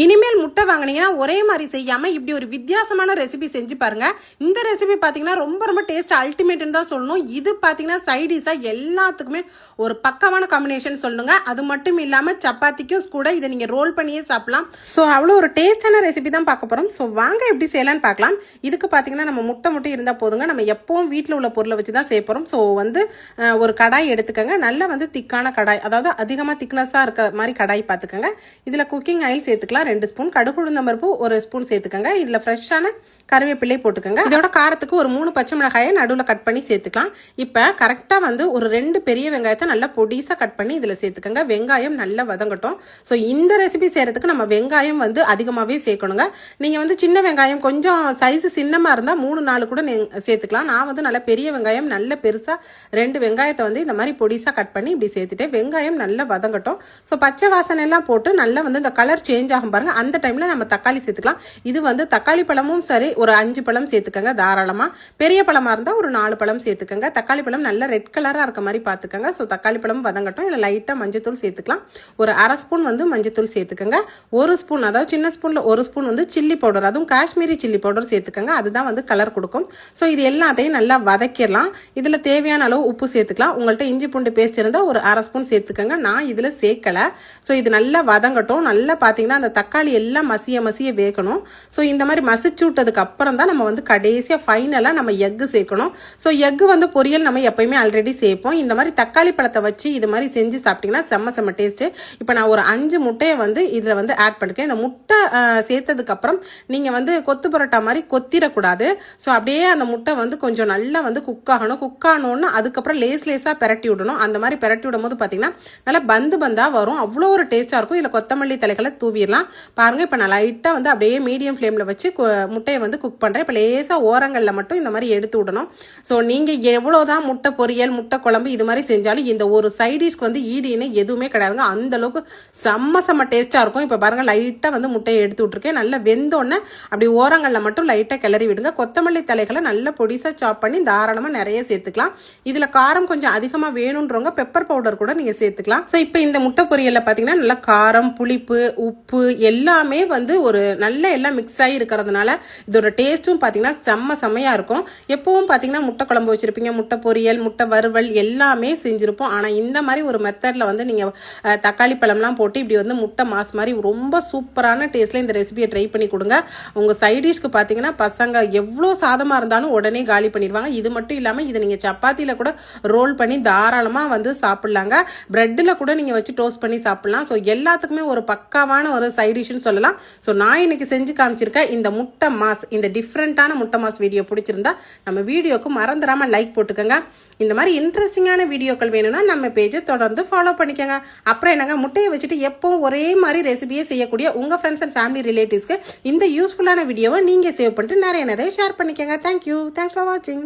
இனிமேல் முட்டை வாங்குனீங்கன்னா ஒரே மாதிரி செய்யாமல் இப்படி ஒரு வித்தியாசமான ரெசிபி செஞ்சு பாருங்கள் இந்த ரெசிபி பார்த்தீங்கன்னா ரொம்ப ரொம்ப டேஸ்ட் அல்டிமேட்னு தான் சொல்லணும். இது பார்த்தீங்கன்னா சைடிஷாக எல்லாத்துக்குமே ஒரு பக்கமான காம்பினேஷன் சொல்லுங்க. அது மட்டும் இல்லாமல் சப்பாத்திக்கும் கூட இதை நீங்கள் ரோல் பண்ணியே சாப்பிடலாம். ஸோ அவ்வளோ ஒரு டேஸ்டான ரெசிபி தான் பார்க்க போகிறோம் ஸோ வாங்க எப்படி செய்யலாம்னு பார்க்கலாம். இதுக்கு பார்த்தீங்கன்னா நம்ம முட்டை முட்டை இருந்தால் போதுங்க. நம்ம எப்பவும் வீட்டில் உள்ள பொருளை வச்சு தான் செய்ய போகிறோம் ஸோ வந்து ஒரு கடாய் எடுத்துக்கோங்க. நல்லா வந்து திக்கான கடாய் அதாவது அதிகமாக திக்னஸாக இருக்க மாதிரி கடாய் பார்த்துக்கோங்க இதில் குக்கிங் ஆயில் சேர்த்துக்கலாம். ரெண்டு ஸ்பூன் கடுகு உளுந்தம் பருப்பு ஒரு ஸ்பூன் சேர்த்துக்கோங்க. இதில் ஃப்ரெஷ்ஷான கருவேப்பிள்ளை போட்டுக்கோங்க. இதோட காரத்துக்கு ஒரு மூணு பச்சை மிளகாயை நடுவில் கட் பண்ணி சேர்த்துக்கலாம். இப்போ கரெக்டாக வந்து ஒரு ரெண்டு பெரிய வெங்காயத்தை நல்லா பொடிசாக கட் பண்ணி இதில் சேர்த்துக்கோங்க. வெங்காயம் நல்லா வதங்கட்டும். ஸோ இந்த ரெசிபி செய்கிறதுக்கு நம்ம வெங்காயம் வந்து அதிகமாகவே சேர்க்கணுங்க. நீங்கள் வந்து சின்ன வெங்காயம் கொஞ்சம் சைஸ் சின்னமாக இருந்தால் மூணு நாலு கூட சேர்த்துக்கலாம். நான் வந்து நல்லா பெரிய வெங்காயம் நல்ல பெருசாக ரெண்டு வெங்காயத்தை வந்து இந்த மாதிரி பொடிசாக கட் பண்ணி இப்படி சேர்த்துட்டேன். வெங்காயம் நல்லா வதங்கட்டும். ஸோ பச்சை வாசனை எல்லாம் போட்டு நல்லா வந்து இந்த கலர் சேஞ்ச் ஆகும் பாருங்க அந்த டைமில் நம்ம தக்காளி சேர்த்துக்கலாம். இது வந்து தக்காளி பழமும் சரி ஒரு அஞ்சு பழம் சேர்த்துக்கங்க தாராளமாக பெரிய பழமாக இருந்தால் ஒரு நாலு பழம் சேர்த்துக்கங்க. தக்காளி பழம் நல்ல ரெட் கலராக இருக்க மாதிரி பார்த்துக்கோங்க. ஸோ தக்காளி பழம் வதங்கட்டும். இதில் லைட்டாக மஞ்சத்தூள் சேர்த்துக்கலாம். ஒரு அரை ஸ்பூன் வந்து மஞ்சத்தூள் சேர்த்துக்கங்க. ஒரு ஸ்பூன் அதாவது சின்ன ஸ்பூனில் ஒரு ஸ்பூன் வந்து சில்லி பவுடர் அதுவும் காஷ்மீரி சில்லி பவுடர் சேர்த்துக்கங்க. அதுதான் வந்து கலர் கொடுக்கும். ஸோ இது எல்லாத்தையும் நல்லா வதக்கிடலாம். இதில் தேவையான அளவு உப்பு சேர்த்துக்கலாம். உங்கள்கிட்ட இஞ்சி பூண்டு பேஸ்ட் இருந்தால் ஒரு அரை ஸ்பூன் சேர்த்துக்கங்க. நான் இதில் சேர்க்கலை. ஸோ இது நல்லா வதங்கட்டும். நல்லா பார்த்தீங்கன்னா அந்த தக்காளி எல்லாம் மசிய மசிய வேகணும். ஸோ இந்த மாதிரி மசிச்சு விட்டதுக்கு அப்புறம் தான் நம்ம வந்து கடைசியாக ஃபைனலாக நம்ம எக்கு சேர்க்கணும். ஸோ எக்கு வந்து பொரியல் நம்ம எப்பயுமே ஆல்ரெடி சேர்ப்போம். இந்த மாதிரி தக்காளி பழத்தை வச்சு இது மாதிரி செஞ்சு சாப்பிட்டீங்கன்னா செம்ம செம்ம டேஸ்ட்டு இப்போ நான் ஒரு அஞ்சு முட்டையை வந்து இதில் வந்து ஆட் பண்ணிருக்கேன். இந்த முட்டை சேர்த்ததுக்கப்புறம் நீங்கள் வந்து கொத்து பரோட்டா மாதிரி கொத்திடக்கூடாது. ஸோ அப்படியே அந்த முட்டை வந்து கொஞ்சம் நல்லா வந்து குக் ஆகணும். குக் ஆகணும்னு அதுக்கப்புறம் லேஸ் லேஸாக பெரட்டி விடணும். அந்த மாதிரி பெரட்டி விடும் போது பார்த்தீங்கன்னா நல்லா பந்து பந்தாக வரும். அவ்வளோ ஒரு டேஸ்ட்டாக இருக்கும். இதில் கொத்தமல்லி தலைகளை தூவிடலாம். பாருங்கள் இப்போ நான் லைட்டாக வந்து அப்படியே மீடியம் ஃப்ளேமில் வச்சு கு- முட்டையை வந்து குக் பண்ணுறேன் இப்போ லேசாக ஓரங்களில் மட்டும் இந்த மாதிரி எடுத்து விடணும். ஸோ நீங்கள் எவ்வளோ தான் முட்டை பொரியல் முட்டை குழம்பு இது மாதிரி செஞ்சாலும் இந்த ஒரு சைடிஷ்க்கு வந்து ஈடின்னு எதுவுமே கிடையாதுங்க. அந்தளவுக்கு செம்ம செம்ம டேஸ்ட்டாக இருக்கும். இப்போ பாருங்கள் லைட்டாக வந்து முட்டையை எடுத்து விட்ருக்கேன் நல்லா வெந்தோடனே அப்படி ஓரங்களில் மட்டும் லைட்டாக கிளறி விடுங்க. கொத்தமல்லி தலைகளை நல்லா பொடிசாக சாப் பண்ணி தாராளமாக நிறைய சேர்த்துக்கலாம். இதில் காரம் கொஞ்சம் அதிகமாக வேணுன்றவங்க பெப்பர் பவுடர் கூட நீங்கள் சேர்த்துக்கலாம். ஸோ இப்போ இந்த முட்டை பொரியலில் பார்த்தீங்கன்னா நல்லா காரம் புளிப்பு உப்பு எல்லாமே வந்து ஒரு நல்ல எல்லாம் மிக்ஸ் ஆகி இருக்கிறதுனால இதோட டேஸ்ட்டும் பார்த்தீங்கன்னா செம்ம செம்மையாக இருக்கும். எப்பவும் பார்த்தீங்கன்னா முட்டை குழம்பு வச்சுருப்பீங்க முட்டை பொரியல் முட்டை வறுவல் எல்லாமே செஞ்சுருப்போம். ஆனால் இந்த மாதிரி ஒரு மெத்தடில் வந்து நீங்கள் தக்காளி பழம்லாம் போட்டு இப்படி வந்து முட்டை மாஸ் மாதிரி ரொம்ப சூப்பரான டேஸ்ட்டில் இந்த ரெசிபியை ட்ரை பண்ணி கொடுங்க. உங்கள் சைடிஷ்க்கு பார்த்தீங்கன்னா பசங்க எவ்வளோ சாதமாக இருந்தாலும் உடனே காலி பண்ணிடுவாங்க. இது மட்டும் இல்லாமல் இதை நீங்கள் சப்பாத்தியில் கூட ரோல் பண்ணி தாராளமாக வந்து சாப்பிட்லாங்க. ப்ரெட்டில் கூட நீங்கள் வச்சு டோஸ்ட் பண்ணி சாப்பிட்லாம். ஸோ எல்லாத்துக்குமே ஒரு பக்காவான ஒரு சைட் சைடிஷ்னு சொல்லலாம். ஸோ நான் இன்னைக்கு செஞ்சு காமிச்சிருக்கேன் இந்த முட்டை மாஸ் இந்த டிஃப்ரெண்ட்டான முட்டை மாஸ் வீடியோ பிடிச்சிருந்தா நம்ம வீடியோக்கு மறந்துடாமல் லைக் போட்டுக்கோங்க. இந்த மாதிரி இன்ட்ரெஸ்டிங்கான வீடியோக்கள் வேணும்னா நம்ம பேஜை தொடர்ந்து ஃபாலோ பண்ணிக்கோங்க. அப்புறம் என்னங்க முட்டையை வச்சுட்டு எப்பவும் ஒரே மாதிரி ரெசிபியே செய்யக்கூடிய உங்கள் ஃப்ரெண்ட்ஸ் அண்ட் ஃபேமிலி ரிலேட்டிவ்ஸ்க்கு இந்த யூஸ்ஃபுல்லான வீடியோவை நீங்கள் சேவ் பண்ணிட்டு நிறைய நிறைய ஷேர் பண்ணிக்கோங்க. தேங்க்யூ தேங்க்ஸ் ஃபார் வாட்சிங்